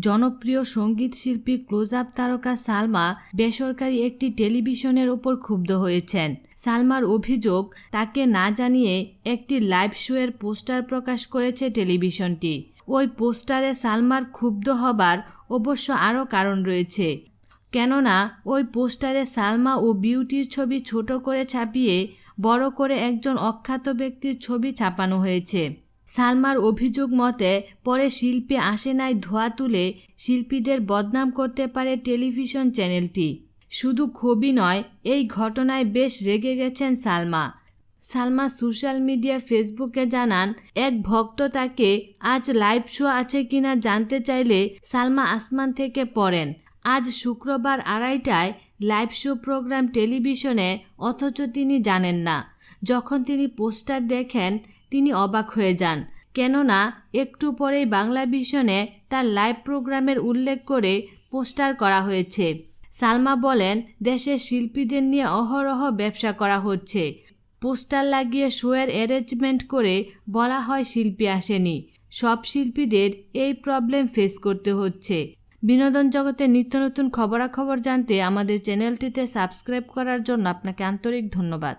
জনপ্রিয় সংগীত শিল্পী ক্লোজ আপ তারকা সালমা বেসরকারি একটি টেলিভিশনের ওপর ক্ষুব্ধ হয়েছেন। সালমার অভিযোগ, তাকে না জানিয়ে একটি লাইভ শোয়ের পোস্টার প্রকাশ করেছে টেলিভিশনটি। ওই পোস্টারে সালমার ক্ষুব্ধ হবার অবশ্য আরও কারণ রয়েছে। কেননা, ওই পোস্টারে সালমা ও বিউটির ছবি ছোট করে ছাপিয়ে বড় করে একজন অখ্যাত ব্যক্তির ছবি ছাপানো হয়েছে। সালমার অভিযোগ মতে, পরে শিল্পী আসে নাই ধোয়া তুলে, শিল্পীদের বদনাম করতে পারে টেলিভিশন চ্যানেলটি। শুধু ক্ষোভই নয়, এই ঘটনায় বেশ রেগে গেছেন সালমা। সালমা সোশ্যাল মিডিয়া ফেসবুকে জানান, এক ভক্ত তাকে, আজ লাইভ শো আছে কিনা জানতে চাইলে সালমা আসমান থেকে পড়েন। আজ শুক্রবার আড়াইটায় লাইভ শো প্রোগ্রাম টেলিভিশনে, অথচ তিনি জানেন না। যখন তিনি পোস্টার দেখেন তিনি অবাক হয়ে যান। কেননা, একটু পরেই বাংলা ভিশনে তার লাইভ প্রোগ্রামের উল্লেখ করে পোস্টার করা হয়েছে। সালমা বলেন, দেশের শিল্পীদের নিয়ে অহরহ ব্যবসা করা হচ্ছে। পোস্টার লাগিয়ে শোয়ের অ্যারেঞ্জমেন্ট করে বলা হয় শিল্পী আসেনি। সব শিল্পীদের এই প্রবলেম ফেস করতে হচ্ছে। বিনোদন জগতে নিত্য নতুন খবরাখবর জানতে আমাদের চ্যানেলটিতে সাবস্ক্রাইব করার জন্য আপনাকে আন্তরিক ধন্যবাদ।